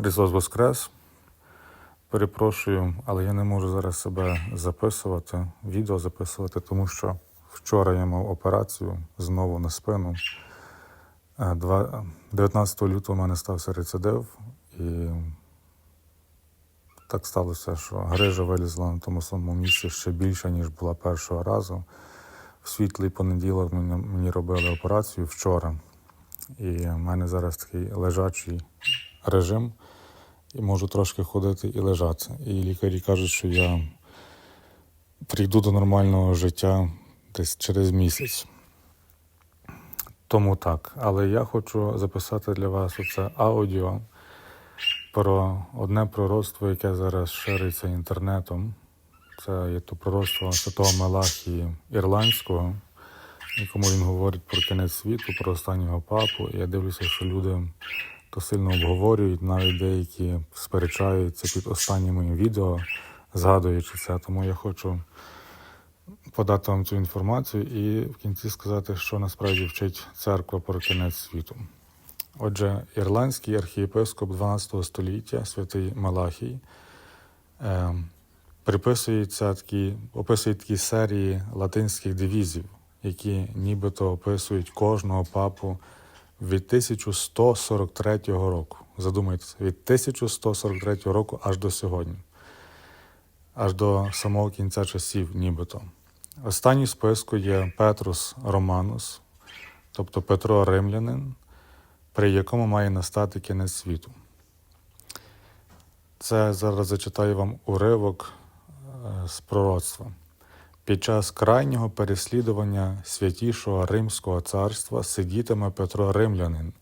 Христос Воскрес. Перепрошую, але я не можу зараз себе записувати, відео записувати, тому що вчора я мав операцію знову на спину. Е, 19 лютого у мене стався рецидив, і так сталося, що грижа вилізла на тому самому місці ще більше, ніж була першого разу. В світлий понеділок мені робили операцію вчора. І в мене зараз такий лежачий режим, і можу трошки ходити і лежати. І лікарі кажуть, що я прийду до нормального життя десь через місяць. Тому так. Але я хочу записати для вас оце аудіо про одне пророцтво, яке зараз шириться інтернетом. Це є то пророцтво Святого Мелахії Ірландського, якому він говорить про кінець світу, про останнього папу. І я дивлюся, що люди то сильно обговорюють, навіть деякі сперечаються під останнім моїм відео, згадуючи це. Тому я хочу подати вам цю інформацію і в кінці сказати, що насправді вчить церква про кінець світу. Отже, ірландський архієпископ 12 століття, святий Малахій, е, приписується такі, описує такі серії латинських девізів, які нібито описують кожного папу від 1143 року. Задумайтеся, від 1143 року аж до сьогодні, аж до самого кінця часів, нібито. Останній в списку є Петрус Романус, тобто Петро Римлянин, при якому має настати кінець світу. Це зараз зачитаю вам уривок е, з пророцтва. Під час крайнього переслідування святішого Римського царства сидітиме Петро Римлянин,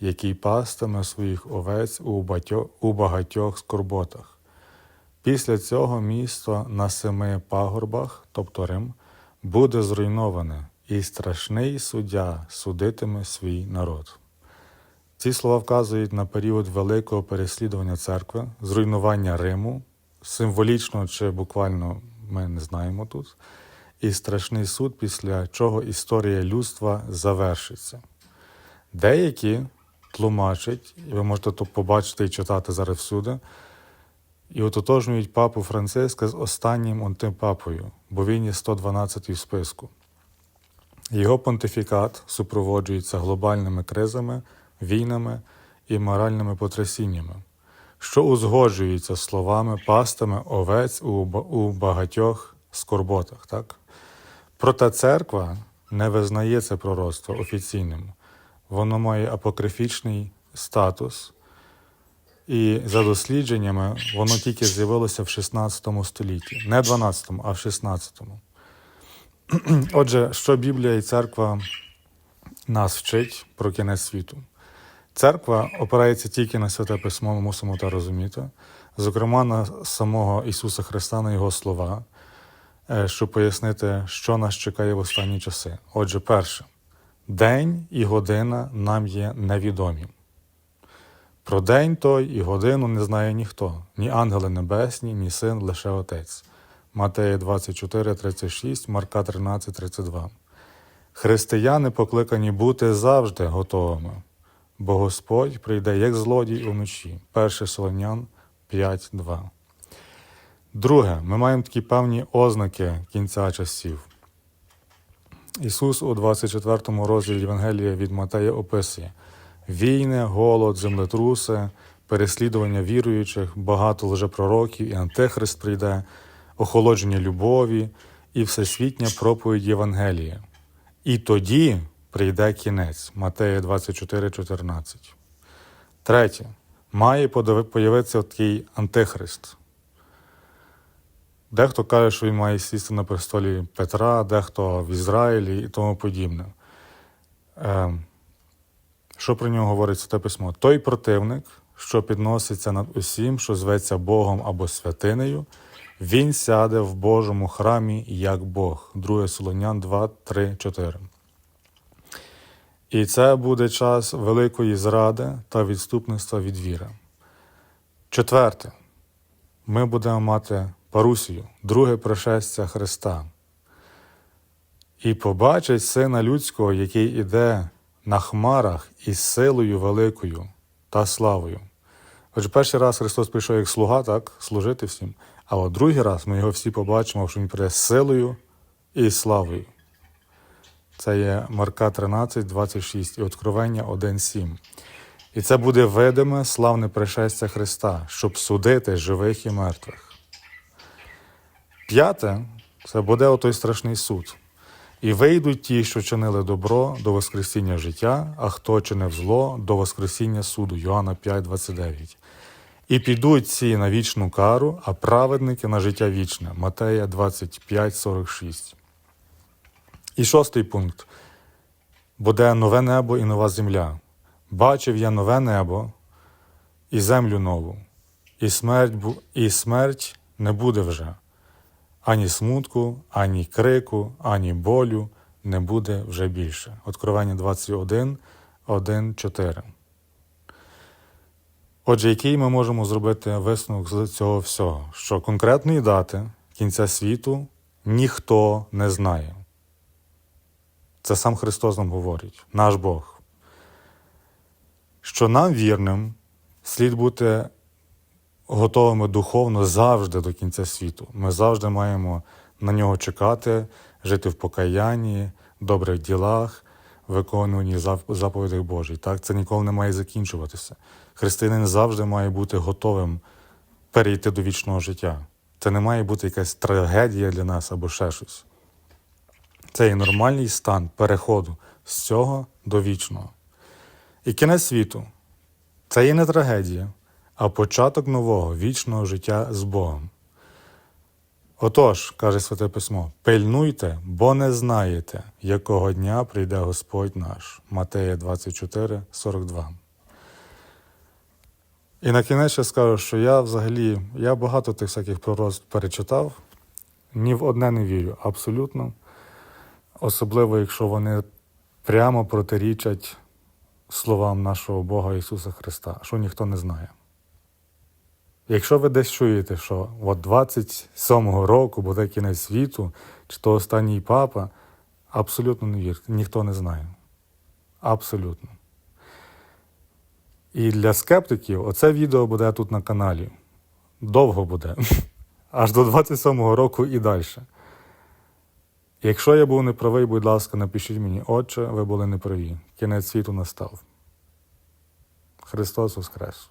який пастиме своїх овець у багатьох скорботах. Після цього місто на семи пагорбах, тобто Рим, буде зруйноване, і страшний суддя судитиме свій народ. Ці слова вказують на період великого переслідування церкви, зруйнування Риму, символічно чи буквально ми не знаємо тут, і страшний суд, після чого історія людства завершиться. Деякі тлумачать, і ви можете то побачити і читати зараз всюди, і ототожнюють папу Франциска з останнім антипапою, бо він є 112 в списку. Його понтифікат супроводжується глобальними кризами, війнами і моральними потрясіннями, що узгоджуються словами пастами овець у, багатьох скорботах. Так? Проте церква не визнає це пророцтво офіційним. Воно має апокрифічний статус, і за дослідженнями воно тільки з'явилося в 16 столітті, не 12, а в 16. Отже, що Біблія і церква нас вчить про кінець світу? Церква опирається тільки на святе письмо, ми мусимо це розуміти, зокрема на самого Ісуса Христа, на Його слова, е, щоб пояснити, що нас чекає в останні часи. Отже, перше, день і година нам є невідомі. Про день той і годину не знає ніхто, ні ангели небесні, ні син, лише Отець. Матея 24, 36, Марка 13, 32. Християни покликані бути завжди готовими, бо Господь прийде як злодій уночі. 1 Солонян 5, 2. Друге, ми маємо такі певні ознаки кінця часів. Ісус у 24 розділі Євангелія від Матея описує війни, голод, землетруси, переслідування віруючих, багато лжепророків і антихрист прийде, охолодження любові і всесвітня проповідь Євангелія. І тоді прийде кінець Матея 24, 14. Третє. Має появитися такий антихрист. Дехто каже, що він має сісти на престолі Петра, дехто в Ізраїлі і тому подібне. Ем, що про нього говорить Святе письмо? Той противник, що підноситься над усім, що зветься Богом або святинею, він сяде в Божому храмі як Бог. 2 Солонян 2, 3, 4. І це буде час великої зради та відступництва від віри. Четверте. Ми будемо мати парусію, друге пришестя Христа. І побачить Сина Людського, який іде на хмарах із силою великою та славою. Отже, перший раз Христос прийшов як слуга, так, служити всім. А от другий раз ми його всі побачимо, що Він прийде з силою і славою. Це є Марка 13, 26 і Откровення 1, 7. І це буде видиме славне пришестя Христа, щоб судити живих і мертвих. П'яте це буде отой страшний суд. І вийдуть ті, що чинили добро до Воскресіння життя, а хто чинив зло до Воскресіння суду. Йоанна 5, 29. І підуть ці на вічну кару, а праведники на життя вічне. Матея 25, 46. І шостий пункт. Буде нове небо і нова земля. Бачив я нове небо і землю нову, і смерть, і смерть не буде вже. Ані смутку, ані крику, ані болю не буде вже більше. Откровення 21, 1, 4. Отже, який ми можемо зробити висновок з цього всього? Що конкретної дати кінця світу ніхто не знає. Це сам Христос нам говорить, наш Бог. Що нам вірним слід бути готовими духовно завжди до кінця світу. Ми завжди маємо на нього чекати, жити в покаянні, добрих ділах, виконуванні зап- заповідей Божих. Так, це ніколи не має закінчуватися. Християнин завжди має бути готовим перейти до вічного життя. Це не має бути якась трагедія для нас або ще щось. Це є нормальний стан переходу з цього до вічного. І кінець світу це є не трагедія, а початок нового вічного життя з Богом. Отож, каже Святе Письмо, пильнуйте, бо не знаєте, якого дня прийде Господь наш. Матея 24, 42. І на кінець ще скажу, що я взагалі я багато тих всяких пророцтв перечитав, ні в одне не вірю, абсолютно. Особливо, якщо вони прямо протирічать словам нашого Бога Ісуса Христа, що ніхто не знає. Якщо ви десь чуєте, що от 27-го року буде кінець світу, чи то останній папа, абсолютно не вірте, ніхто не знає. Абсолютно. І для скептиків оце відео буде тут на каналі. Довго буде. Аж до 27-го року і далі. Якщо я був неправий, будь ласка, напишіть мені, отче, ви були неправі. Кінець світу настав. Христос Воскрес!